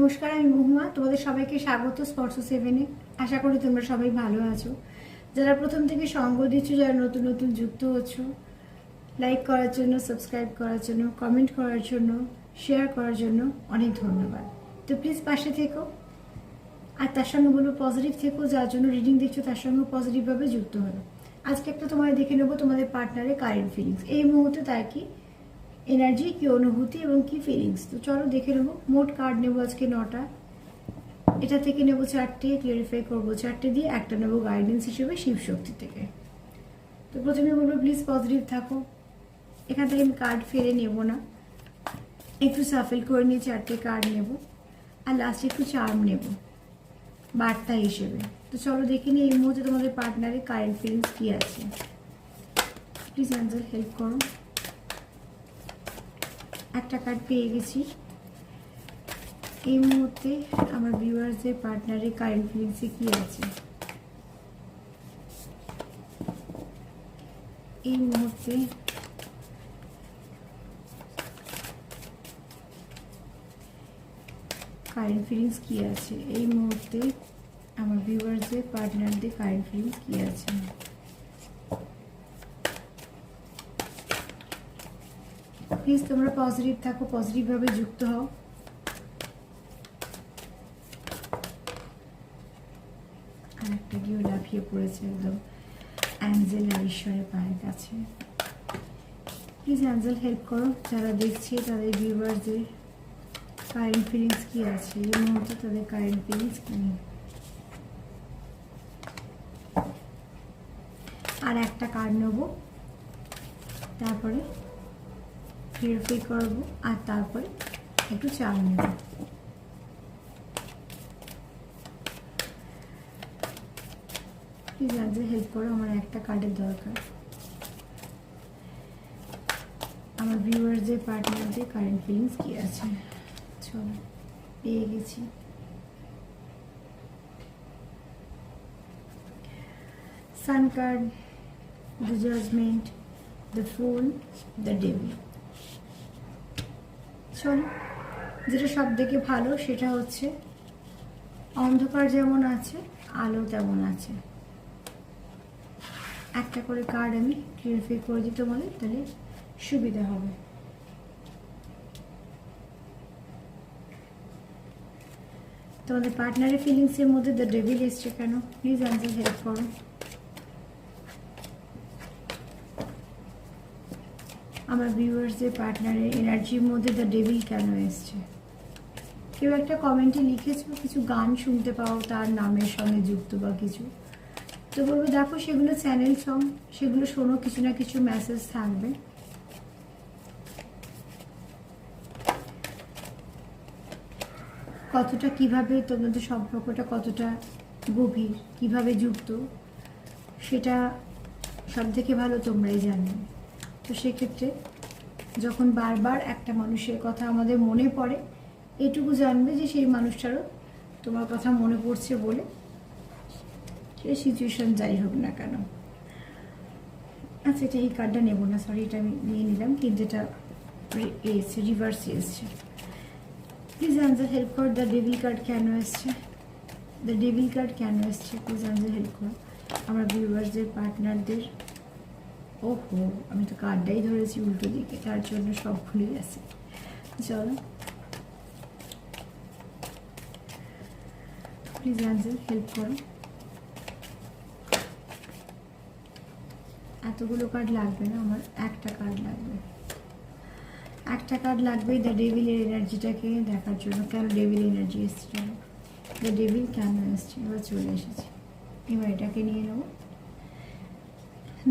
নমস্কার, আমি মহুমা তোমাদের সবাইকে স্বাগত স্পর্শ সেভেনে আশা করি তোমরা সবাই ভালো আছো। যারা প্রথম থেকে সঙ্গ দিচ্ছ, যারা নতুন নতুন যুক্ত হচ্ছ লাইক করার জন্য সাবস্ক্রাইব করার জন্য কমেন্ট করার জন্য শেয়ার করার জন্য অনেক ধন্যবাদ। তো প্লিজ পাশে থেকো। আর তার সঙ্গে বলব পজিটিভ থেকো, যার জন্য রিডিং দেখছ, তার সঙ্গে পজিটিভভাবে যুক্ত হলো। আজকে একটা তোমাদের দেখে নেব তোমাদের পার্টনারের কারেন্ট ফিলিংস এই মুহূর্তে তার কি এনার্জি, কি অনুভূতি এবং কি ফিলিংস তো চলো দেখে নেব। মোট কার্ড নেব আজকে নটা। এটা থেকে নেব চারটে ক্লিয়ারিফাই করব চারটে দিয়ে একটা নেব গাইডেন্স হিসেবে শিব শক্তি থেকে। তো প্রথমে বলব প্লিজ পজিটিভ থাকো। এখান থেকে আমি কার্ড ফেলে নেব না। একটু সাফেল করে নিয়ে চারটে কার্ড নেব। আর লাস্টে একটু চার্ম নেব। বার্তা হিসেবে। তো চলো দেখে নিই এই মুহূর্তে তোমাদের পার্টনারের কারেন্ট ফিলিংস কী আছে। প্লিজ অ্যান্সার হেল্প করো। একটা কার্ড পেয়ে গেছি। এই মুহূর্তে আমার ভিউয়ার্সদের পার্টনারের কারেন্ট ফিলিংসে কি আছে? এই মুহূর্তে কারেন্ট ফিলিংস কি আছে? এই মুহূর্তে আমার ভিউয়ার্সদের পার্টনারদের কারেন্ট ফিলিংস কি আছে? প্লিজ তোমরা পজিটিভ থাকো পজিটিভভাবে যুক্ত হও। আর একটা গিয়েও লাফিয়ে পড়েছে একদম। অ্যাঞ্জেল আর ঈশ্বরের পায়ের কাছে। প্লিজ অ্যাঞ্জেল হেল্প করো। যারা দেখছে, তাদের ভিউয়ারদের কারেন্ট ফিলিংস কি আছে? এই মুহূর্তে তাদের কারেন্ট ফিলিংস কি? আর একটা কার্ড নেব। তারপরে ভেরিফাই করব, আর তারপরে একটু চাল নেব প্লিজ আজকে হেল্প করো, আমার একটা কার্ডের দরকার। আমার ভিউয়ারদের পার্টনারদের কারেন্ট ফিলিংস কি আছে? চলো, পেয়ে গেছি। Sun card the judgement the fool the devil চলো। যেটা সব থেকে ভালো সেটা হচ্ছে, অন্ধকার যেমন আছে, আলো তেমন আছে। একটা করে কার্ড আমি ক্লিয়ারিফাই করে দিই তোমাদের তাহলে সুবিধা হবে। তোমাদের পার্টনারের ফিলিংসের মধ্যে দ্য ডেভিল এসছে কেন? প্লিজ অ্যান্সার হেল্প করো। আমার ভিউয়ার্সদের পার্টনারের এনার্জির মধ্যে দ্য ডেভিল কেন এসছে? কেউ একটা কমেন্টে লিখেছো, কিছু গান শুনতে পাও, তার নামের সঙ্গে যুক্ত বা কিছু। তো বলব, দেখো, সেগুলো চ্যানেল সং সেগুলো শোনো, কিছু না কিছু মেসেজ থাকবে। কতটা, কীভাবে, তোমাদের সম্পর্কটা কতটা গভীর, কীভাবে যুক্ত, সেটা সব থেকে ভালো তোমরাই জানো। তো সেক্ষেত্রে যখন বারবার একটা মানুষের কথা আমাদের মনে পড়ে, এটুকু জানবে যে সেই মানুষটারও তোমার কথা মনে পড়ছে বলে সেই সিচুয়েশন যাই হোক না কেন। আচ্ছা এটা এই কার্ডটা নেব না সরি এটা আমি নিয়ে নিলাম, কিন্তু এটা এসছে রিভার্স এসছে। প্লিজ আনসার হেল্প কর দ্য ডেভিল কার্ড কেন এসছে? দ্য ডেভিল কার্ড কেন এসছে? প্লিজ আনসার হেল্প কর আমার ভিউয়ার্সদের পার্টনারদের ওহো, আমি তো কার্ডটাই ধরেছি উল্টো দিকে, তার জন্য সব ভুলে গেছে। চলো। প্লিজ অ্যান্সার হেল্প করো। এতগুলো কার্ড লাগবে না আমার? একটা কার্ড লাগবে। একটা কার্ড লাগবে দ্য ডেভিলের এনার্জিটাকে দেখার জন্য। কেন ডেভিল এনার্জি এসছে? দ্য ডেভিল কেন এসছে? এবার চলে এসেছে। এবার এটাকে নিয়ে নেব।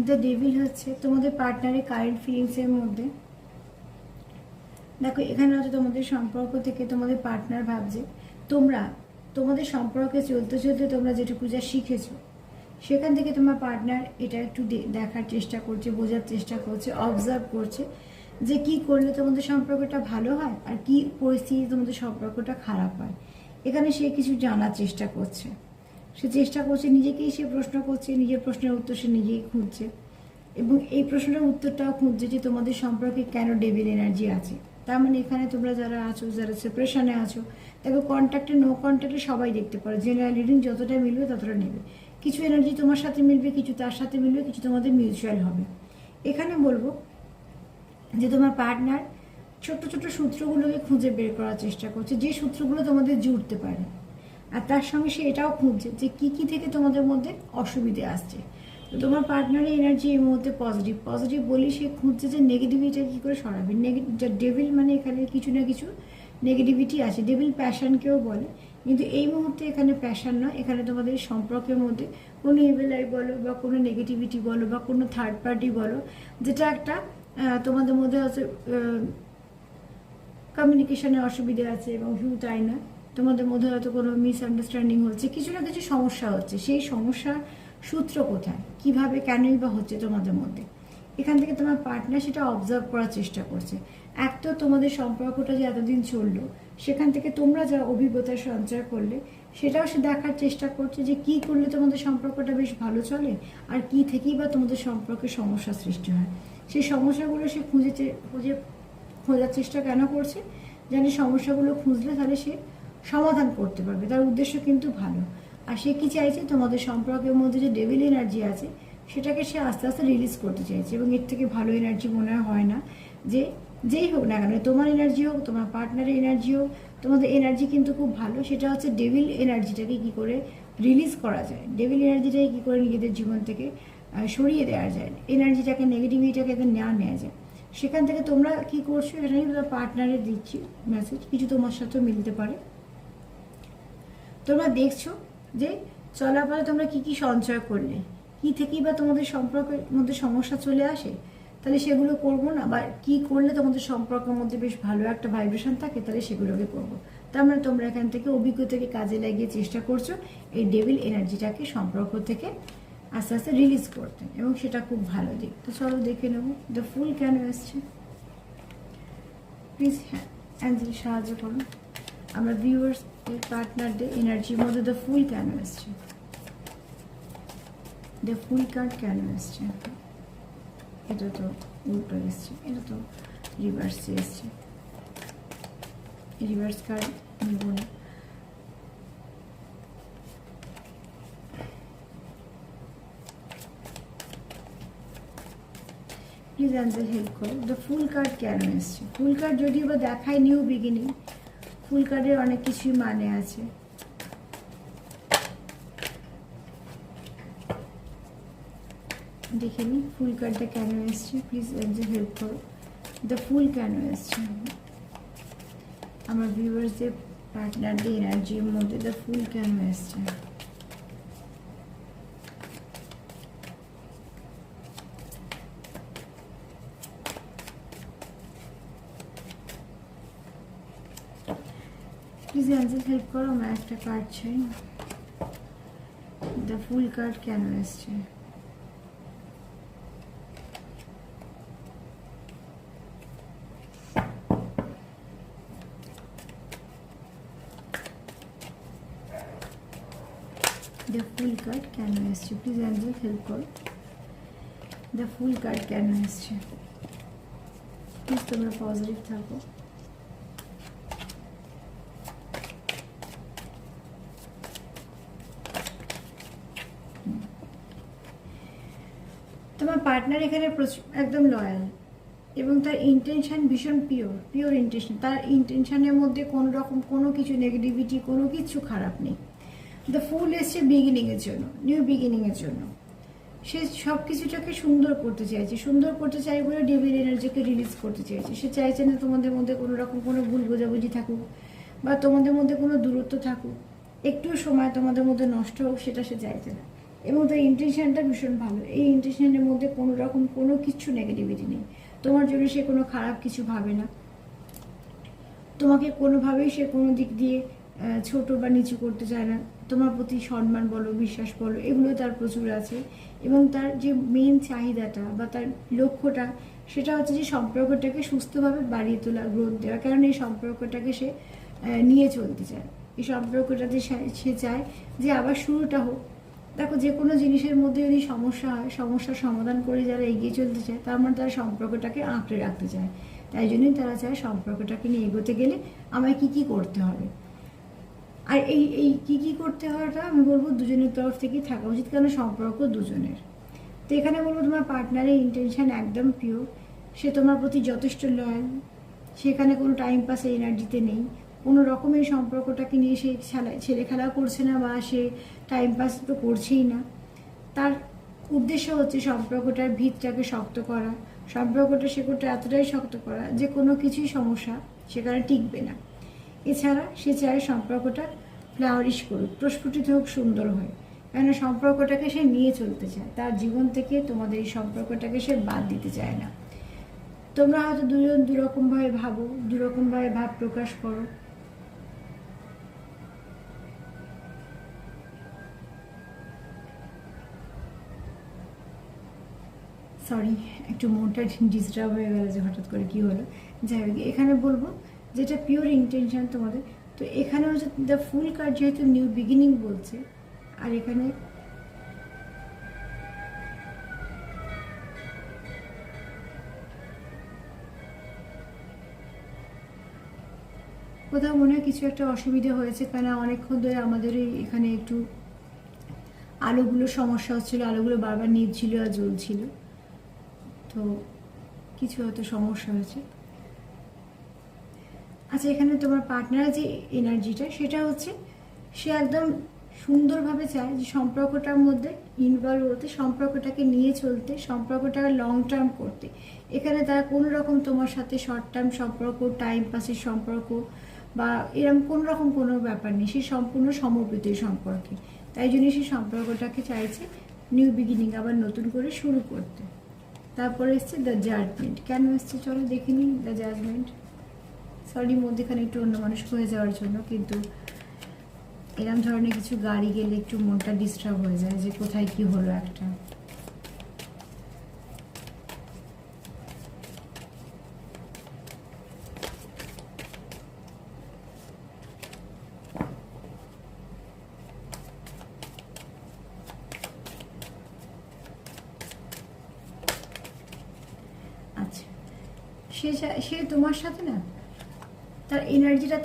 দ্য ডেভিল হচ্ছে তোমাদের পার্টনারের কারেন্ট ফিলিংসের মধ্যে। দেখো, এখানে হচ্ছে তোমাদের সম্পর্ক থেকে তোমাদের পার্টনার ভাবছে, তোমরা, তোমাদের সম্পর্কে চলতে চলতে তোমরা যেটুকু যা শিখেছো, সেখান থেকে তোমার পার্টনার এটা একটু দেখার চেষ্টা করছে, বোঝার চেষ্টা করছে অবজার্ভ করছে যে কি করলে তোমাদের সম্পর্কটা ভালো হয় আর কি পরিস্থিতি তোমাদের সম্পর্কটা খারাপ হয়। এখানে সে কিছু জানার চেষ্টা করছে। সে চেষ্টা করছে, নিজেকেই সে প্রশ্ন করছে, নিজের প্রশ্নের উত্তর সে নিজেই খুঁজছে। এবং এই প্রশ্নের উত্তরটাও খুঁজছে যে তোমাদের সম্পর্কে কেন ডেভিল এনার্জি আছে। তার মানে এখানে তোমরা যারা আছো, যারা সেপারেশনে আছো, দেখো কন্ট্যাক্টে নো কন্ট্যাক্টে সবাই দেখতে পারো। জেনারেল রিডিং যতটা মিলবে ততটা নেবে। কিছু এনার্জি তোমার সাথে মিলবে, কিছু তার সাথে মিলবে, কিছু তোমাদের মিউচুয়াল হবে। এখানে বলব যে তোমার পার্টনার ছোট ছোট সূত্রগুলোকে খুঁজে বের করার চেষ্টা করছে, যে সূত্রগুলো তোমাদের জুড়তে পারে। আর তার সঙ্গে সে এটাও খুঁজছে যে কি কি থেকে তোমাদের মধ্যে অসুবিধে আসছে। তো তোমার পার্টনারের এনার্জি এই মুহূর্তে পজিটিভ পজিটিভ বলি সে খুঁজছে যে নেগেটিভিটা কী করে সরাবে। নেগেটিভ ডেভিল মানে এখানে কিছু না কিছু নেগেটিভিটি আছে। ডেভিল প্যাশনকেও বলে। কিন্তু এই মুহূর্তে এখানে প্যাশন নয়। এখানে তোমাদের সম্পর্কের মধ্যে কোনো ইভেলাই বলো বা কোনো নেগেটিভিটি বলো বা কোনো থার্ড পার্টি বলো, যেটা একটা তোমাদের মধ্যে হচ্ছে কমিউনিকেশনের অসুবিধে আছে এবং শুধু তাই না তোমাদের মধ্যে হয়তো কোনো মিসআন্ডারস্ট্যান্ডিং হচ্ছে, কিছু না কিছু সমস্যা হচ্ছে। সেই সমস্যার সূত্র কোথায়? কীভাবে, কেনই বা হচ্ছে তোমাদের মধ্যে? এখান থেকে তোমার পার্টনার সেটা অবজার্ভ করার চেষ্টা করছে। এক তো তোমাদের সম্পর্কটা যে এতদিন চলল, সেখান থেকে তোমরা যা অভিজ্ঞতা সঞ্চয় করলে, সেটাও সে দেখার চেষ্টা করছে যে কি করলে তোমাদের সম্পর্কটা বেশ ভালো চলে আর কি থেকেই বা তোমাদের সম্পর্কে সমস্যা সৃষ্টি হয়। সেই সমস্যাগুলো সে খুঁজে খুঁজে খোঁজার চেষ্টা কেন করছে? জানি সমস্যাগুলো খুঁজলে তাহলে সে সমাধান করতে পারবে, তার উদ্দেশ্য কিন্তু ভালো। আর সে কি চাইছে? তোমাদের সম্পর্কের মধ্যে যে ডেভিল এনার্জি আছে, সেটাকে সে আস্তে আস্তে রিলিজ করতে চাইছে এবং এর থেকে ভালো এনার্জি মনে হয় না। যে, যেই হোক না কেন, তোমার এনার্জি হোক, তোমার পার্টনারের এনার্জি হোক, তোমাদের এনার্জি কিন্তু খুব ভালো। সেটা হচ্ছে ডেভিল এনার্জিটাকে কি করে রিলিজ করা যায়। ডেভিল এনার্জিটাকে কি করে নিজেদের জীবন থেকে সরিয়ে দেওয়া যায়। এনার্জিটাকে নেগেটিভিটিটাকে নেওয়া নেওয়া যায়। সেখান থেকে তোমরা কি করছ? এটা নিয়ে তোমার পার্টনারে দিচ্ছি মেসেজ কিছু তোমার সাথেও মিলতে পারে। তোমরা দেখছ যে চলাফলে তোমরা কি কি সঞ্চয় করলে? কি থেকেই বা তোমাদের সম্পর্কের মধ্যে সমস্যা চলে আসে? তাহলে সেগুলো করব না বা কি করলে তোমাদের সম্পর্কের মধ্যে বেশ ভালো একটা ভাইব্রেশন থাকে, তাহলে সেগুলোকে করব। তার মানে তোমরা এখান থেকে অভিজ্ঞতাকে কাজে লাগিয়ে চেষ্টা করছ এই ডেভিল এনার্জিটাকে সম্পর্ক থেকে আস্তে আস্তে রিলিজ করতে এবং সেটা খুব ভালো দিক। তো চলো দেখে নেব দ্য ফুল কেন এসছে? প্লিজ হ্যাঁ অ্যাঞ্জেল, সাহায্য করুন আমরা ভিউয়ার্স পার্টনারদের এনার্জির মধ্যে দ্য ফুল কেন এসছে? দ্য ফুল কার্ড কেন এসছে? এটা তো উল্টো এসছে, এটা তো রিভার্সে এসছে। রিভার্স কার্ড নেব না। প্লিজ অ্যান্সার হেল্প করো। দ্য ফুল কার্ড কেন এসছে? ফুল কার্ড যদিও বা দেখায় নিউ বিগিনিং ফুল কার্ডের অনেক কিছুই মানে আছে। দেখে নি ফুল কার্ডটা কেন এসছে? প্লিজ যে হেল্প করো। দ্য ফুল কেন এসছে? আমার ভিউয়ার্সদের পার্টনারদের এনার্জির মধ্যে দ্য ফুল কেন এসছে? প্লিজ হেল্প করো, আমার একটা কার্ড চাই। দ্য ফুল কার্ড কেন এসছে? দ্য ফুল কার্ড কেন এসছে? প্লিজ অ্যান্সার হেল্প করো। দ্য ফুল কার্ড কেন এসছে? প্লিজ তোমরা পজিটিভ থাকো। পার্টনার এখানে একদম লয়াল এবং তার ইন্টেনশন ভীষণ পিওর পিওর ইন্টেনশন তার ইন্টেনশনের মধ্যে কোনো রকম কোনো কিছু নেগেটিভিটি কোনো কিছু খারাপ নেই। দ্য ফুল এসছে বিগিনিংয়ের জন্য নিউ বিগিনিংয়ের জন্য। সে সব কিছুটাকে সুন্দর করতে চাইছে। সুন্দর করতে চাই বলে ডেভিল এনার্জিকে রিলিজ করতে চাইছে। সে চাইছে না তোমাদের মধ্যে কোনো রকম কোনো ভুল বোঝাবুঝি থাকুক বা তোমাদের মধ্যে কোনো দূরত্ব থাকুক। একটু সময় তোমাদের মধ্যে নষ্ট হোক, সেটা সে চাইছে না। এবং তার ইন্টেনশনটা ভীষণ ভালো। এই ইন্টেনশনের মধ্যে কোনো রকম কোনো কিছু নেগেটিভিটি নেই। তোমার জন্য সে কোনো খারাপ কিছু ভাবে না। তোমাকে কোনোভাবেই সে কোনো দিক দিয়ে ছোট বা নিচু করতে চায় না। তোমার প্রতি সম্মান বলো, বিশ্বাস বলো, এগুলো তার প্রচুর আছে। এবং তার যে মেন চাহিদাটা বা তার লক্ষ্যটা, সেটা হচ্ছে যে সম্পর্কটাকে সুস্থভাবে বাড়িয়ে তোলা গ্রোথ দেওয়া। কারণ এই সম্পর্কটাকে সে নিয়ে চলতে চায়। এই সম্পর্কটাতে সে চায় যে আবার শুরুটা হোক। দেখো, যে কোনো জিনিসের মধ্যে যদি সমস্যা হয়, সমস্যার সমাধান করে যারা এগিয়ে চলতে চায়, তার মানে তারা সম্পর্কটাকে আঁকড়ে রাখতে চায়। তাই জন্যই তারা চায় সম্পর্কটাকে নিয়ে এগোতে গেলে আমায় কি কি করতে হবে। আর এই এই কি কি করতে হওয়াটা আমি বলব দুজনের তরফ থেকেই থাকা উচিত কারণ সম্পর্ক দুজনের। তো এখানে বলব তোমার পার্টনারের ইন্টেনশান একদম পিওর সে তোমার প্রতি যথেষ্ট লয়াল সেখানে কোনো টাইম পাস এনার্জিতে নেই। কোনো রকমের সম্পর্কটাকে নিয়ে সে ছেলে খেলা করছে না বা সে টাইম পাস তো করছেই না। তার উদ্দেশ্য হচ্ছে সম্পর্কটার ভিতটাকে শক্ত করা। সম্পর্কটা শেকড়টা এতটাই শক্ত করা যে কোনো কিছুই সমস্যা সেখানে টিকবে না। এছাড়া সে চায় সম্পর্কটা ফ্লাওয়ারিশ করুক, প্রস্ফুটিত হোক, সুন্দর হয়। কেন সম্পর্কটাকে সে নিয়ে চলতে চায়। তার জীবন থেকে তোমাদের এই সম্পর্কটাকে সে বাদ দিতে চায় না। তোমরা হয়তো দুজন দুরকমভাবে ভাবো দুরকমভাবে ভাব প্রকাশ করো। সরি একটু মনটা ডিস্টার্ব হয়ে গেল যে হঠাৎ করে কি হলো। যাই হোক, এখানে বলব, যেটা পিওর ইন্টেনশন তোমাদের, তো এখানে হচ্ছে দ্য ফুল কার্ড যেহেতু নিউ বিগিনিং বলছে, আর এখানে কোথাও মনে হয় কিছু একটা অসুবিধা হয়েছে কেন অনেকক্ষণ ধরে আমাদের এখানে একটু আলোগুলো সমস্যা হচ্ছিল, আলোগুলো বারবার নিভছিল আর জ্বলছিল। তো কিছু হয়তো সমস্যা হয়েছে। আচ্ছা এখানে তোমার পার্টনারের যে এনার্জিটা সেটা হচ্ছে সে একদম সুন্দরভাবে চায় যে সম্পর্কটার মধ্যে ইনভলভ হতে, সম্পর্কটাকে নিয়ে চলতে, সম্পর্কটাকে লং টার্ম করতে। এখানে তারা কোনো রকম তোমার সাথে শর্ট টার্ম সম্পর্ক টাইম পাসের সম্পর্ক বা এরকম কোনো রকম কোনো ব্যাপার নেই। সে সম্পূর্ণ সমর্পিত সম্পর্কে। তাই জন্য সে সম্পর্কটাকে চাইছে নিউ বিগিনিং আবার নতুন করে শুরু করতে। তারপরে এসছে দ্য জাজমেন্ট কেন এসছে? চলো দেখে নিই দ্য জাজমেন্ট সরি মধ্যেখানে একটু অন্য মানুষ হয়ে যাওয়ার জন্য, কিন্তু এরম ধরনের কিছু গাড়ি গেলে একটু মনটা ডিস্টার্ব হয়ে যায় যে কোথায় কি হলো একটা আচ্ছা সে চা- সে তোমার সাথে না তার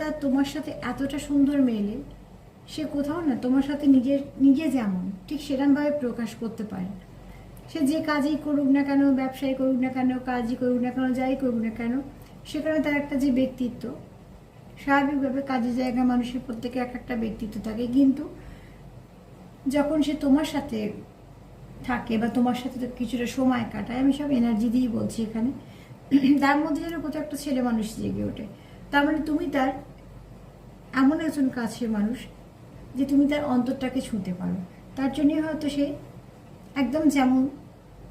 তার তোমার সাথে এতটা সুন্দর মেলে, সে কোথাও না তোমার সাথে নিজের, নিজে যেমন, ঠিক সেরকমভাবে প্রকাশ করতে পারে। সে যে কাজই করুক না কেন, ব্যবসায় করুক না কেন, কাজই করুক না কেন, যাই করুক না কেন, সেখানে তার একটা যে ব্যক্তিত্ব, স্বাভাবিকভাবে কাজের জায়গায় মানুষের প্রত্যেকে এক একটা ব্যক্তিত্ব থাকে। কিন্তু যখন সে তোমার সাথে থাকে বা তোমার সাথে তো কিছুটা সময় কাটায়, আমি সব এনার্জি দিয়েই বলছি এখানে, তার মধ্যে যেন কোথাও একটা ছেলে মানুষ জেগে ওঠে। তার মানে তুমি তার এমন একজন কাছের মানুষ যে তুমি তার অন্তরটাকে ছুঁতে পারো। তার জন্যই হয়তো সে একদম যেমন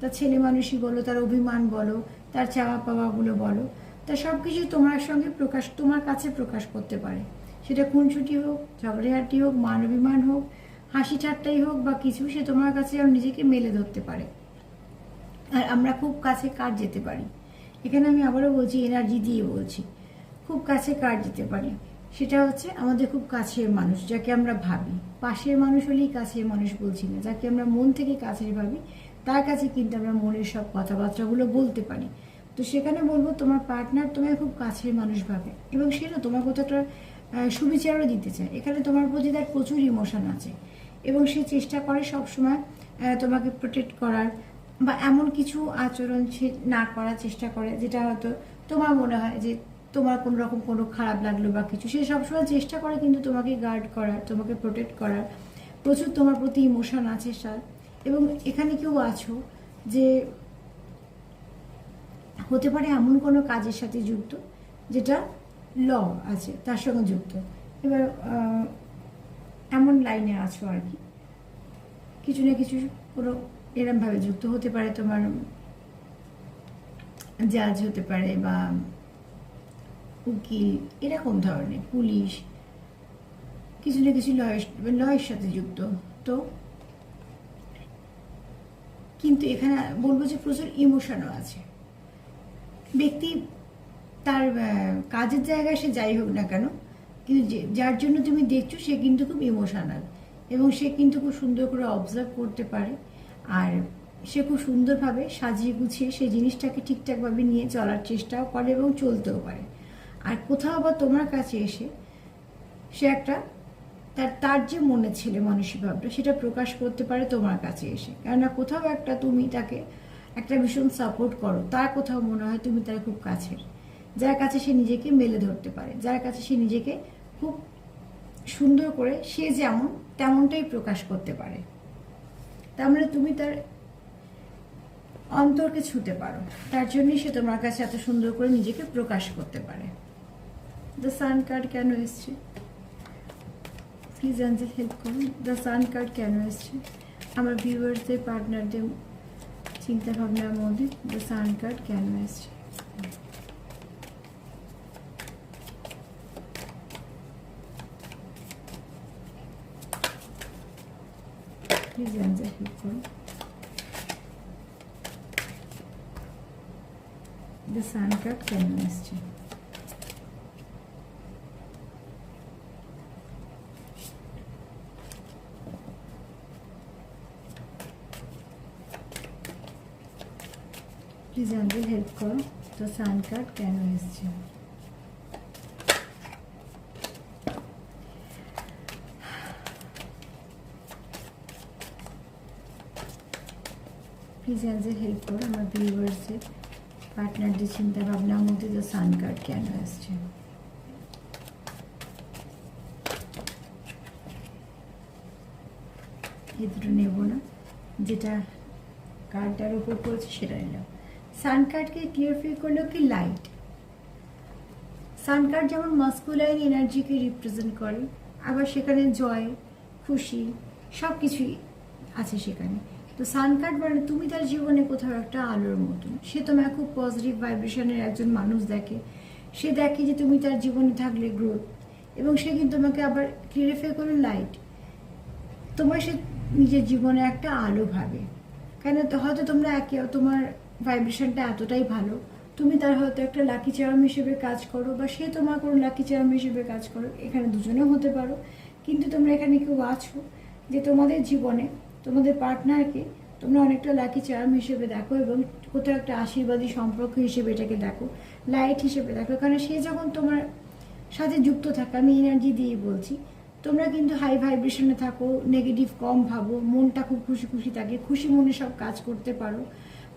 তার ছেলে মানুষই বলো, তার অভিমান বলো, তার চাওয়া পাওয়াগুলো বলো, তার সব কিছু তোমার সঙ্গে প্রকাশ, তোমার কাছে প্রকাশ করতে পারে। সেটা খুনছুটি হোক, ঝগড়াঝাটি হোক মান অভিমান হোক, হাসি ঠাট্টাই হোক বা কিছু, সে তোমার কাছে যেন নিজেকে মেলে ধরতে পারে। আর আমরা খুব কাছে কার যেতে পারি? এখানে আমি আবারও বলছি, এনার্জি দিয়ে বলছি, খুব কাছে কার যেতে পারি? সেটা হচ্ছে আমাদের খুব কাছের মানুষ, যাকে আমরা ভাবি। পাশের মানুষ হলেই কাছের মানুষ বলছি না, যাকে আমরা মন থেকে কাছের ভাবি, তার কাছে কিন্তু আমরা মনের সব কথাবার্তাগুলো বলতে পারি। তো সেখানে বলব, তোমার পার্টনার তোমায় খুব কাছের মানুষ ভাবে এবং সেটা তোমার কোথাও একটা সুবিচারও দিতে চায়। এখানে তোমার প্রতি তার প্রচুর ইমোশন আছে এবং সে চেষ্টা করে সবসময় তোমাকে প্রোটেক্ট করার বা এমন কিছু আচরণ সে না করার চেষ্টা করে, যেটা হয়তো তোমার মনে হয় যে তোমার কোনো রকম কোনো খারাপ লাগল বা কিছু, সে সবসময় চেষ্টা করে কিন্তু তোমাকে গার্ড করার, তোমাকে প্রোটেক্ট করার। প্রচুর তোমার প্রতি ইমোশন আছে স্যার এবং এখানে কেউ আছো যে হতে পারে এমন কোনো কাজের সাথে যুক্ত যেটা ল আছে, তার সঙ্গে যুক্ত। এবার এমন লাইনে আছো আর কি। কিছু না কিছু কোনো এরমভাবে যুক্ত হতে পারে তোমার জাজ হতে পারে বা উকিল, এরকম ধরনের, পুলিশ, কিছু না কিছু লয়ের লয়ের সাথে যুক্ত। তো কিন্তু এখানে বলব যে প্রচুর ইমোশনও আছে। ব্যক্তি তার কাজের জায়গায় সে যাই হোক না কেন, কিন্তু যার জন্য তুমি দেখছ সে কিন্তু খুব ইমোশনাল এবং সে কিন্তু খুব সুন্দর করে অবজার্ভ করতে পারে। আর সে খুব সুন্দরভাবে সাজিয়ে গুছিয়ে সেই জিনিসটাকে ঠিকঠাকভাবে নিয়ে চলার চেষ্টাও করে এবং চলতেও পারে। আর কোথাও বা তোমার কাছে এসে সে একটা তার তার যে মনে ছেলে মানসিক ভাবটা সেটা প্রকাশ করতে পারে তোমার কাছে এসে। কেননা কোথাও একটা তুমি তাকে একটা ভীষণ সাপোর্ট করো। তার কোথাও মনে হয় তুমি তার খুব কাছের। যার কাছে সে নিজেকে মেলে ধরতে পারে। যার কাছে সে নিজেকে খুব সুন্দর করে সে যেমন তেমনটাই প্রকাশ করতে পারে। তার মানে তুমি তার অন্তরকে ছুতে পারো। তার জন্যই সে তোমার কাছে এত সুন্দর করে নিজেকে প্রকাশ করতে পারে। দ্য সান কার্ড কেন এসছে প্লিজ অ্যাঞ্জেল হেল্প করুন দ্য সান কার্ড কেন এসছে আমার ভিউয়ার্সদের পার্টনারদের চিন্তা ভাবনার মধ্যে দ্য সান কার্ড কেন এসছে প্লিজ অ্যাঞ্জেল হেল্প করুন দ্য সান কার্ড কেন এসছে প্লিজ অ্যাঞ্জেল হেল্প করো। তো সান কার্ড কেন এসছে? প্লিজ অ্যাঞ্জেল হেল্প করো, আমার ভিউয়ার্সের পার্টনারদের চিন্তা ভাবনার মধ্যে তো সান কার্ড কেন আসছে এই দুটো নেব না। যেটা কার্ডটার উপর পড়ছে সেটা নিলাম সান কার্ডকে ক্লিয়ারফাই করল কি লাইট সান কার্ড যেমন মাস্কুলাইন এনার্জিকে রিপ্রেজেন্ট করে, আবার সেখানে জয় খুশি সব কিছুই আছে সেখানে। তো সান কার্ড মানে তুমি তার জীবনে কোথাও একটা আলোর মতন। সে তোমার খুব পজিটিভ ভাইব্রেশনের একজন মানুষ দেখে। সে দেখে যে তুমি তার জীবনে থাকলে গ্রোথ এবং সে কিন্তু তোমাকে আবার ক্লিয়ারিফাই করে লাইট তোমার সে নিজের জীবনে একটা আলো ভাবে। কেন? হয়তো তোমরা একে তোমার ভাইব্রেশনটা এতটাই ভালো, তুমি তার হয়তো একটা লাকি চার্ম হিসেবে কাজ করো বা সে তোমার কোনো লাকি চার্ম হিসেবে কাজ করো, এখানে দুজনেও হতে পারো। কিন্তু তোমরা এখানে কেউ আছো যে তোমাদের জীবনে, তোমাদের পার্টনারকে তোমরা অনেকটা লাকি চার্ম হিসেবে দেখো এবং কোথাও একটা আশীর্বাদী সম্পর্ক হিসেবে এটাকে দেখো লাইট হিসেবে দেখো। কারণ সে যখন তোমার সাথে যুক্ত থাকে, আমি এনার্জি দিয়ে বলছি, তোমরা কিন্তু হাই ভাইব্রেশনে থাকো নেগেটিভ কম ভাবো, মনটা খুব খুশি খুশি থাকে, খুশি মনে সব কাজ করতে পারো।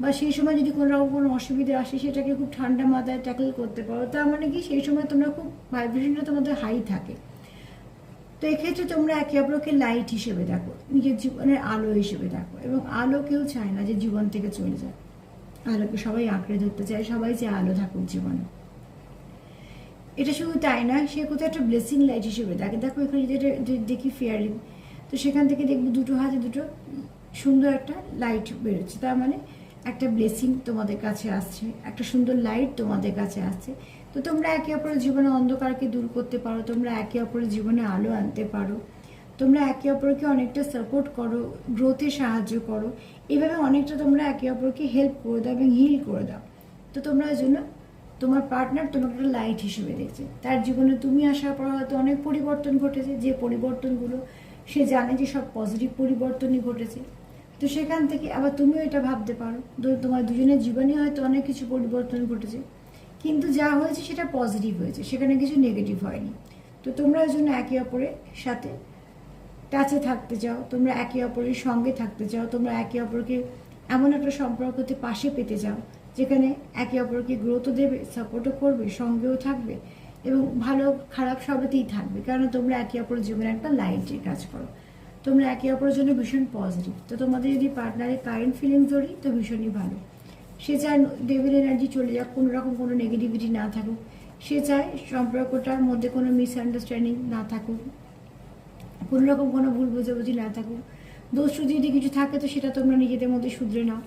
বা সেই সময় যদি কোনো রকম কোনো অসুবিধা আসে, সেটাকে খুব ঠান্ডা মাথায় ট্যাকল করতে পারো। তার মানে কি? সেই সময় তোমরা খুব ভাইব্রেশনটা তোমাদের হাই থাকে। তো এক্ষেত্রে তোমরা একে অপরকে লাইট হিসেবে দেখো, নিজের জীবনের আলো হিসেবে দেখো এবং আলো কেউ চায় না যে জীবন থেকে চলে যায়। আলোকে সবাই আঁকড়ে ধরতে চায়, সবাই চায় আলো থাকুক জীবনে। এটা শুধু তাই না সে কোথাও একটা ব্লেসিং লাইট হিসেবে দেখে। দেখো এখানে যেটা দেখি ফেয়ারিং তো সেখান থেকে দেখব দুটো হাতে দুটো সুন্দর একটা লাইট বেরোচ্ছে। তার মানে একটা ব্লেসিং তোমাদের কাছে আসছে, একটা সুন্দর লাইট তোমাদের কাছে আসছে। তো তোমরা একে অপরের জীবনে অন্ধকারকে দূর করতে পারো, তোমরা একে অপরের জীবনে আলো আনতে পারো, তোমরা একে অপরকে অনেকটা সাপোর্ট করো গ্রোথে সাহায্য করো। এভাবে অনেকটা তোমরা একে অপরকে হেল্প করে দাও এবং হিল করে দাও। তো তোমরা জন্য তোমার পার্টনার তোমাকে একটা লাইট হিসেবে দেখছে। তার জীবনে তুমি আসার পর হয়তো অনেক পরিবর্তন ঘটেছে, যে পরিবর্তনগুলো সে জানে যে সব পজিটিভ পরিবর্তনই ঘটেছে। তো সেখান থেকে আবার তুমিও এটা ভাবতে পারো। তোমার দুজনের জীবনে হয়তো অনেক কিছু পরিবর্তন ঘটেছে। কিন্তু যা হয়েছে সেটা পজিটিভ হয়েছে, সেখানে কিছু নেগেটিভ হয়নি। তো তোমরা জন্য একে অপরের সাথে টাচে থাকতে চাও, তোমরা একে অপরের সঙ্গে থাকতে চাও, তোমরা একে অপরকে এমন একটা সম্পর্কতে পাশে পেতে চাও, যেখানে একে অপরকে গ্রোথও দেবে সাপোর্টও করবে, সঙ্গেও থাকবে এবং ভালো খারাপ সবেতেই থাকবে। কারণ তোমরা একে অপরের জীবনে একটা লাইটের কাজ করো। তোমরা একে অপরের জন্য ভীষণ পজিটিভ তো তোমাদের যদি পার্টনারের কারেন্ট ফিলিংস ধরি তো ভীষণই ভালো। সে চায় ডেভিল এনার্জি চলে যাক, কোনো রকম কোনো নেগেটিভিটি না থাকুক। সে চায় সম্পর্কটার মধ্যে কোনো মিসআন্ডারস্ট্যান্ডিং না থাকুক। কোনো রকম কোনো ভুল বোঝাবুঝি না থাকুক। দোষ যদি কিছু থাকে, তো সেটা তোমরা নিজেদের মধ্যে শুধরে নাও।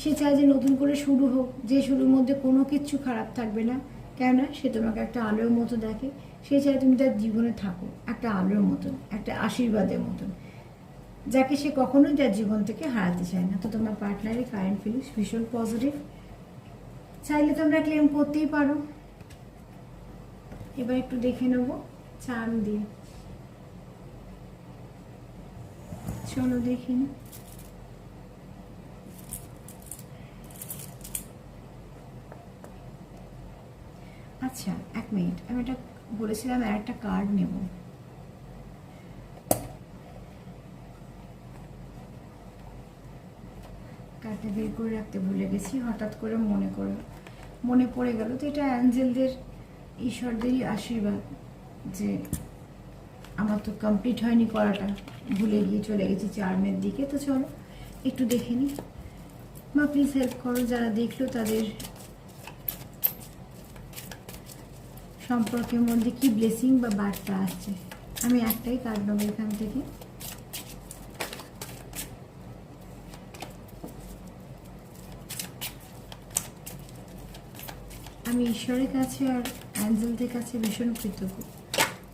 সে চায় যে নতুন করে শুরু হোক। যে শুরুর মধ্যে কোনো কিচ্ছু খারাপ থাকবে না। কেননা সে তোমাকে একটা আলোর মতো দেখে। সে চায় তুমি তার জীবনে থাকো, একটা আলোর মতন, একটা আশীর্বাদের মতন। যাকে সে কখনোই তার জীবন থেকে হারাতে চায় না। তো তোমার পার্টনারের কারেন্ট ফিলিংস ভীষণ পজিটিভ চাইলে তোমরা ক্লেম করতেই পারো। এবার একটু দেখে নেব চার্ম দিয়ে। চলো দেখি আচ্ছা এক মিনিট আমি এটা বলেছিলাম একটা কার্ড নেব। কার্ডটা বের করে রাখতে ভুলে গেছি, হঠাৎ করে মনে করে, মনে পড়ে গেল তো এটা অ্যাঞ্জেলদের, ঈশ্বরদেরই আশীর্বাদ যে আমার তো কমপ্লিট হয়নি করাটা ভুলে গিয়ে চলে গেছি চার্মের দিকে। তো চলো, একটু দেখে নিই। মা প্লিজ হেল্প করো, যারা দেখল তাদের সম্পর্কের মধ্যে কি ব্লেসিং বা বার্তা আসছে আমি একটাই কার্ড নেব এখান থেকে। আমি ঈশ্বরের কাছে আর অ্যাঞ্জেলদের কাছে ভীষণ কৃতজ্ঞ।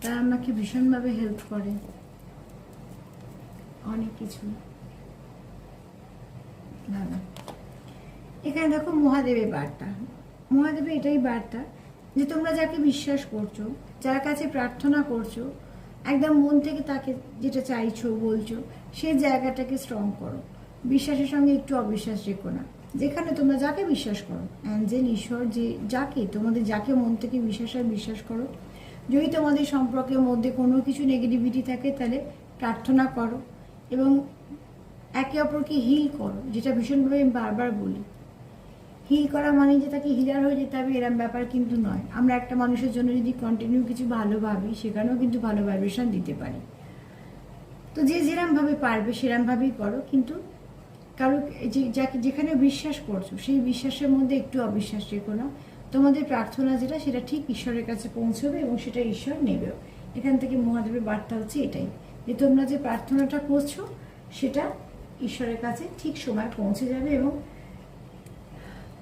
তারা আমাকে ভীষণভাবে হেল্প করে। অনেক কিছু। এখানে দেখো মহাদেবের বার্তা। মহাদেবের এটাই বার্তা যে তোমরা যাকে বিশ্বাস করছ, যার কাছে প্রার্থনা করছ, একদম মন থেকে তাকে যেটা চাইছো, বলছো সেই জায়গাটাকে স্ট্রং করো। বিশ্বাসের সঙ্গে একটু অবিশ্বাস রেখো না। যেখানে তোমরা যাকে বিশ্বাস করো অ্যাঞ্জেল ঈশ্বর, যে যাকে, তোমাদের যাকে মন থেকে বিশ্বাস আর বিশ্বাস করো। যদি তোমাদের সম্পর্কের মধ্যে কোনো কিছু নেগেটিভিটি থাকে, তাহলে প্রার্থনা করো এবং একে অপরকে হিল করো, যেটা ভীষণভাবে আমি বারবার বলি। হিল করা মানে যে তাকে হিলার হয়ে যেতে হবে এরম ব্যাপার কিন্তু নয়। আমরা একটা মানুষের জন্য যদি কন্টিনিউ কিছু ভালো ভাবি সেখানেও কিন্তু ভালো ভাইব্রেশন দিতে পারি। তো যে যেরমভাবে পারবে সেরমভাবেই করো, কিন্তু কারও যে, যাকে যেখানে বিশ্বাস করছ, সেই বিশ্বাসের মধ্যে একটু অবিশ্বাস রেখো না। তোমাদের প্রার্থনা যেটা, সেটা ঠিক ঈশ্বরের কাছে পৌঁছবে এবং সেটা ঈশ্বর নেবেও। এখান থেকে মহাদেবের বার্তা হচ্ছে এটাই, যে তোমরা যে প্রার্থনাটা করছ, সেটা ঈশ্বরের কাছে ঠিক সময় পৌঁছে যাবে এবং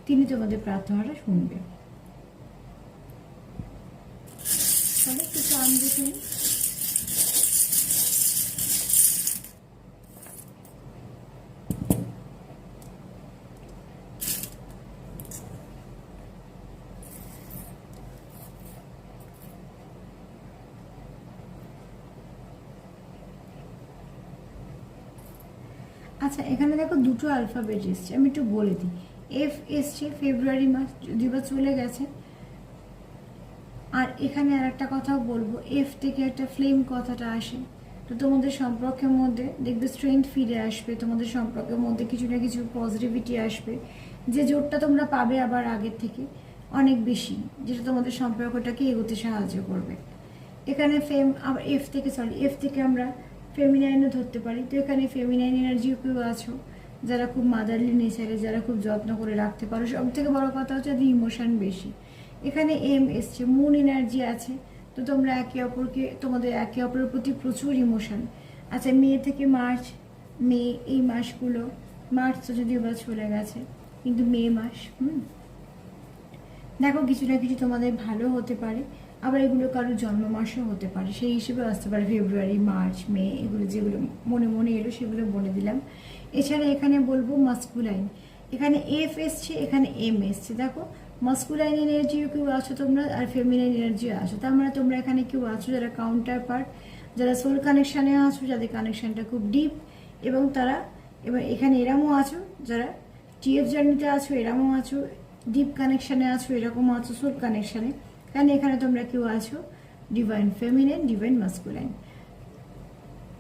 তিনি তোমাদের প্রার্থনাটা শুনবেন। তাহলে দেখে আচ্ছা এখানে দেখো দুটো অ্যালফাবেট এসছে, আমি একটু বলে দিই। এফ এসছে ফেব্রুয়ারি মাস যদিও বা চলে গেছে। আর এখানে আর একটা কথাও বলব এফ থেকে একটা ফ্লেম কথাটা আসে। তো তোমাদের সম্পর্কের মধ্যে দেখবে স্ট্রেংথ ফিরে আসবে, তোমাদের সম্পর্কের মধ্যে কিছু না কিছু পজিটিভিটি আসবে। যে জোরটা তোমরা পাবে আবার আগের থেকে অনেক বেশি, যেটা তোমাদের সম্পর্কটাকে এগোতে সাহায্য করবে। এখানে ফেম আবার এফ থেকে সরি এফ থেকে আমরা ফেমিনাইনও ধরতে পারি। তো এখানে ফেমিনাইন এনার্জিও কেউ আছো যারা খুব মাদারলি নেচারে, যারা খুব যত্ন করে রাখতে পারো সব থেকে বড় কথা হচ্ছে যে ইমোশন বেশি। এখানে এম এসছে মুন এনার্জি আছে, তো তোমরা একে অপরকে, তোমাদের একে অপরের প্রতি প্রচুর ইমোশন আচ্ছা মে থেকে মার্চ, মে এই মাসগুলো, মার্চ তো যদিও বা চলে গেছে, কিন্তু মে মাস, হুম। দেখো, কিছু না কিছু তোমাদের ভালো হতে পারে, আবার এগুলো কারোর জন্ম মাসও হতে পারে। সেই হিসেবে আসতে পারে ফেব্রুয়ারি মার্চ মে এগুলো যেগুলো মনে মনে এলো সেগুলো বলে দিলাম। এছাড়া এখানে বলব মাস্কুলাইন এখানে এফ এসছে, এখানে এম এসছে। দেখো মাস্কুলাইন এনার্জিও কেউ আছো তোমরা আর ফেমিনাইন এনার্জিও আছো। তার মানে তোমরা এখানে কেউ আছো যারা কাউন্টার পার্ট যারা সোল কানেকশানে আছো, যাদের কানেকশানটা খুব ডিপ এবং তারা এবার এখানে এরামও আছো, যারা টিএফ জার্নিতে আছো, এরামও আছো ডিপ কানেকশানে আছো, এরকম আছো সোল কানেকশানে কারণ এখানে তোমরা কেউ আছো ডিভাইন ফেমিনাইন ডিভাইন মাস্কুলাইন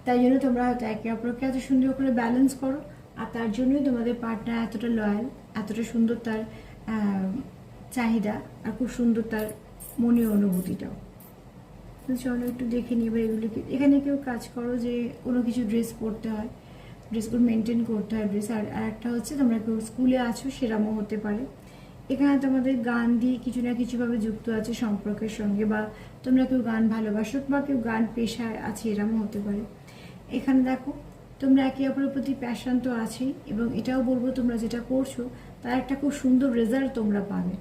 তাই জন্য তোমরা হয়তো একে অপরকে এত সুন্দর করে ব্যালেন্স করো, আর তার জন্যই তোমাদের পার্টনার এতটা লয়াল এতটা সুন্দর তার চাহিদা, আর খুব সুন্দর তার মনের অনুভূতিটাও। চলো একটু দেখে নিই এবার এগুলোকে এখানে কেউ কাজ করো যে কোনো কিছু ড্রেস পরতে হয় ড্রেসগুলো মেনটেন করতে হয় ড্রেস আর আর একটা হচ্ছে তোমরা কেউ স্কুলে আছো, সেরামও হতে পারে। এখানে তোমাদের গান দিয়ে কিছু না কিছুভাবে যুক্ত আছে সম্পর্কের সঙ্গে, বা তোমরা কেউ গান ভালোবাসো, বা কেউ গান পেশায় আছে, এরমও হতে পারে। এখানে দেখো, তোমরা একে অপরের প্রতি প্যাশন তো আছেই এবং এটাও বলব তোমরা যেটা করছ, তার একটা খুব সুন্দর রেজাল্ট তোমরা পাবে।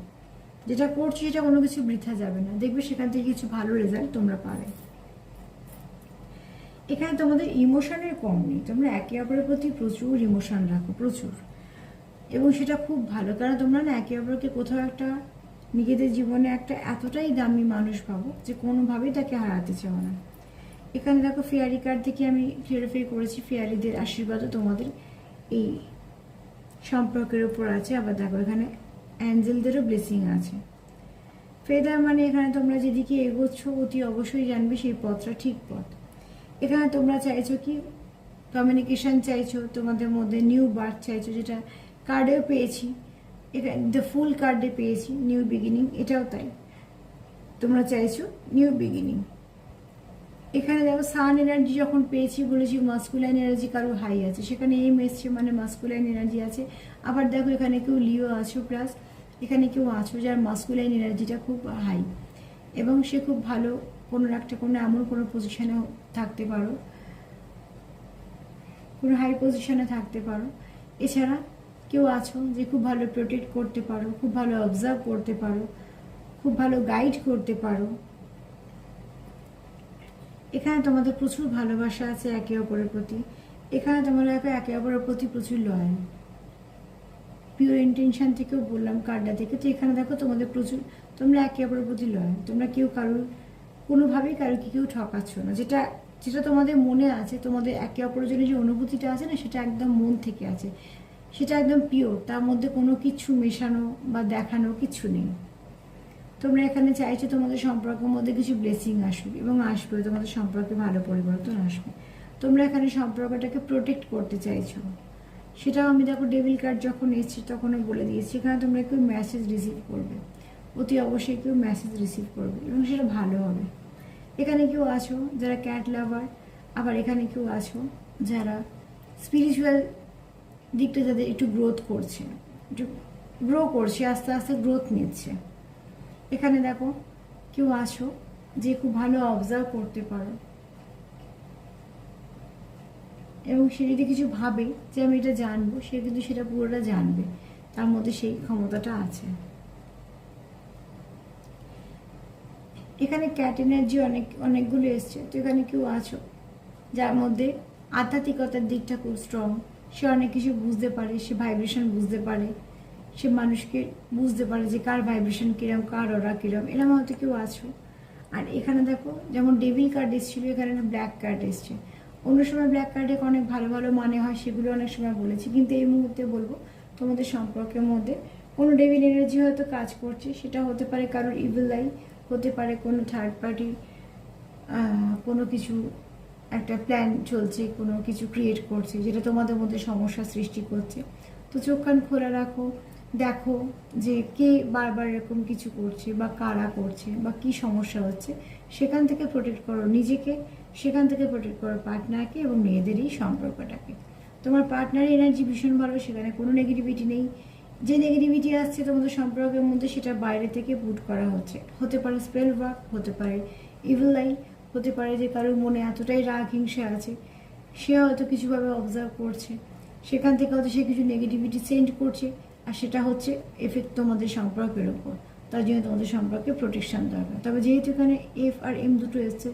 যেটা করছ সেটা কোনো কিছু বৃথা যাবে না। দেখবে সেখান থেকে কিছু ভালো রেজাল্ট তোমরা পাবে। এখানে তোমাদের ইমোশনের কম নেই। তোমরা একে অপরের প্রতি প্রচুর ইমোশন রাখো, প্রচুর। এবং সেটা খুব ভালো, কারণ তোমরা না একে অপরকে কোথাও একটা নিজেদের জীবনে একটা এতটাই দামি মানুষ পাবো যে কোনোভাবেই তাকে হারাতে চাও না। এখানে দেখো ফেয়ারি কার্ড থেকে আমি ক্লিয়ারিফাই করেছি, ফেয়ারিদের আশীর্বাদও তোমাদের এই সম্পর্কের ওপর আছে। আবার দেখো এখানে অ্যাঞ্জেলদেরও ব্লেসিং আছে। ফেদার মানে এখানে তোমরা যেদিকে এগোচ্ছ, অতি অবশ্যই জানবে সেই পথটা ঠিক পথ। এখানে তোমরা চাইছো কি? কমিউনিকেশন চাইছো, তোমাদের মধ্যে নিউ বার্থ চাইছো, যেটা কার্ডেও পেয়েছি। এটা দ্য ফুল কার্ডে পেয়েছি নিউ বিগিনিং এটাও তাই। তোমরা চাইছো নিউ বিগিনিং এখানে দেখো সান এনার্জি যখন পেয়েছি বলেছি মাস্কুলাইন এনার্জি কারও হাই আছে। সেখানে এম এসছে মানে মাস্কুলাইন এনার্জি আছে। আবার দেখো এখানে কেউ লিও আছো প্লাস এখানে কেউ আছো যার মাস্কুলাইন এনার্জিটা খুব হাই এবং সে খুব ভালো কোনো একটা কোনো এমন কোনো পজিশানে থাকতে পারো। কোনো হাই পজিশানে থাকতে পারো। এছাড়া কেউ আছো যে খুব ভালো প্রোটেক্ট করতে পারো, খুব ভালো অবজার্ভ করতে পারো, খুব ভালো গাইড করতে পারো। এখানে তোমাদের প্রচুর ভালোবাসা আছে একে অপরের প্রতি। এখানে তোমরা একে অপরের প্রতি প্রচুর লয়াল। পিওর ইন্টেনশন থেকেও বললাম কার্ডটা থেকে তো এখানে দেখো তোমাদের প্রচুর, তোমরা একে অপরের প্রতি লয়াল। তোমরা কেউ কারোর, কোনোভাবেই কারোকে কেউ ঠকাচ্ছ না। যেটা যেটা তোমাদের মনে আছে, তোমাদের একে অপরের জন্য যে অনুভূতিটা আছে না, সেটা একদম মন থেকে আছে। সেটা একদম পিওর তার মধ্যে কোনো কিছু মেশানো বা দেখানো কিছু নেই। তোমরা এখানে চাইছো তোমাদের সম্পর্কের মধ্যে কিছু ব্লেসিং আসবে এবং আসবে তোমাদের সম্পর্কে ভালো পরিবর্তন আসবে। তোমরা এখানে সম্পর্কটাকে প্রোটেক্ট করতে চাইছো। সেটাও আমি দেখো ডেবিল কার্ড যখন এসছে তখনও বলে দিয়েছি, এখানে তোমরা কেউ মেসেজ রিসিভ করবে। অতি অবশ্যই কেউ মেসেজ রিসিভ করবে এবং সেটা ভালো হবে। এখানে কেউ আছো যারা ক্যাট লাভার আবার এখানে কেউ আছো যারা স্পিরিচুয়াল দিকটা যাদের একটু গ্রোথ করছে, একটু গ্রো করছে, আস্তে আস্তে গ্রোথ নিচ্ছে। এখানে দেখো, কেউ আসো, যে খুব ভালো অবজার্ভ করতে পারো। এবং সে যদি কিছু ভাবে যে আমি এটা জানব, সে কিন্তু সেটা পুরোটা জানবে। তার মধ্যে সেই ক্ষমতাটা আছে। এখানে ক্যাট এনার্জি অনেক, অনেকগুলো এসছে। তো এখানে কেউ আছো, যার মধ্যে আধ্যাত্মিকতার দিকটা খুব স্ট্রং সে অনেক কিছু বুঝতে পারে, সে ভাইব্রেশন বুঝতে পারে। সে মানুষকে বুঝতে পারে যে কার ভাইব্রেশন কিরম, কার ওরা কিরম এরম হয়তো কেউ আছো। আর এখানে দেখো, যেমন ডেবিল কার্ড এসেছিল, এখানে ব্ল্যাক কার্ড এসছে। অন্য সময় ব্ল্যাক কার্ডে অনেক ভালো ভালো মানে হয়, সেগুলো অনেক সময় বলেছি, কিন্তু এই মুহূর্তে বলব, তোমাদের সম্পর্কের মধ্যে কোনো ডেবিল এনার্জি হয়তো কাজ করছে, সেটা হতে পারে কারোর ইভিল আই হতে পারে কোনো থার্ড পার্টি কোনো কিছু, একটা প্ল্যান চলছে, কোনো কিছু ক্রিয়েট করছে, যেটা তোমাদের মধ্যে সমস্যা সৃষ্টি করছে। তো চোখ কান খোলা রাখো দেখো যে কে বারবার এরকম কিছু করছে বা কারা করছে বা কি সমস্যা হচ্ছে, সেখান থেকে প্রোটেক্ট করো নিজেকে, সেখান থেকে প্রোটেক্ট করো পার্টনারকে এবং মেয়েদেরই সম্পর্কটাকে। তোমার পার্টনার এনার্জি ভীষণ ভালো সেখানে কোনো নেগেটিভিটি নেই। যে নেগেটিভিটি আসছে তোমাদের সম্পর্কের মধ্যে, সেটা বাইরে থেকে পুট করা হচ্ছে। হতে পারে স্পেল ওয়ার্ক হতে পারে ইভিল লাই হতে পারে যে কারোর মনে এতটাই রাগ, হিংসে আছে, সে হয়তো কিছুভাবে অবজার্ভ করছে। সেখান থেকে হয়তো সে কিছু নেগেটিভিটি সেন্ড করছে। আর সেটা হচ্ছে এফেক্ট তোমাদের সম্পর্কের ওপর তার জন্য তোমাদের সম্পর্কে প্রোটেকশন দরকার। তবে যেহেতু এখানে এফ আর এম দুটো এসছে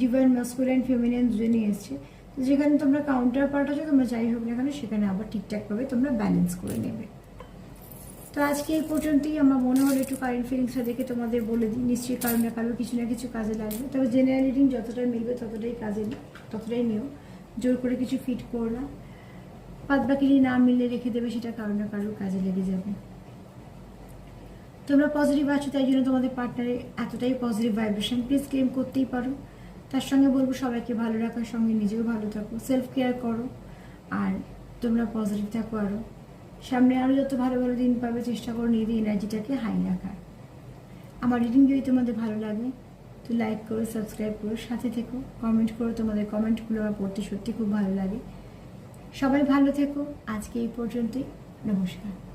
ডিভাইন মাস্কুলাইন ফেমিনিয়ান দুজনই এসছে, তো যেখানে তোমরা কাউন্টার পার্ট আছে, তোমরা যাই হোক না সেখানে আবার ঠিকঠাকভাবে তোমরা ব্যালেন্স করে নেবে। তো আজকে এই পর্যন্তই। আমার মনে হলো একটু কারেন্ট ফিলিংসটা দেখে তোমাদের বলে দিই। নিশ্চয়ই কারও না কারও কিছু না কিছু কাজে লাগবে। তবে জেনারেল রিডিং যতটাই মিলবে ততটাই কাজে ততটাই নিও। জোর করে কিছু ফিট করো না। বাদ বাকি না মিললে রেখে দেবে, সেটা কারও না কারও কাজে লেগে যাবে। তোমরা পজিটিভ আছো, তাই জন্য তোমাদের পার্টনারে এতটাই পজিটিভ ভাইব্রেশন প্লিজ ক্লেম করতেই পারো। তার সঙ্গে বলব, সবাইকে ভালো রাখার সঙ্গে নিজেও ভালো থাকো সেলফ কেয়ার করো, আর তোমরা পজিটিভ থাকো আরও সামনে আরও যত ভালো ভালো দিন পাবে, চেষ্টা করো নিজেদের এনার্জিটাকে হাই রাখার। আমার রিডিং যদি তোমাদের ভালো লাগে, তো লাইক করো সাবস্ক্রাইব করো, সাথে থেকো কমেন্ট করো, তোমাদের কমেন্টগুলো আমার পড়তে সত্যি খুব ভালো লাগে। সবাই ভালো থেকো। আজকে এই পর্যন্তই। নমস্কার।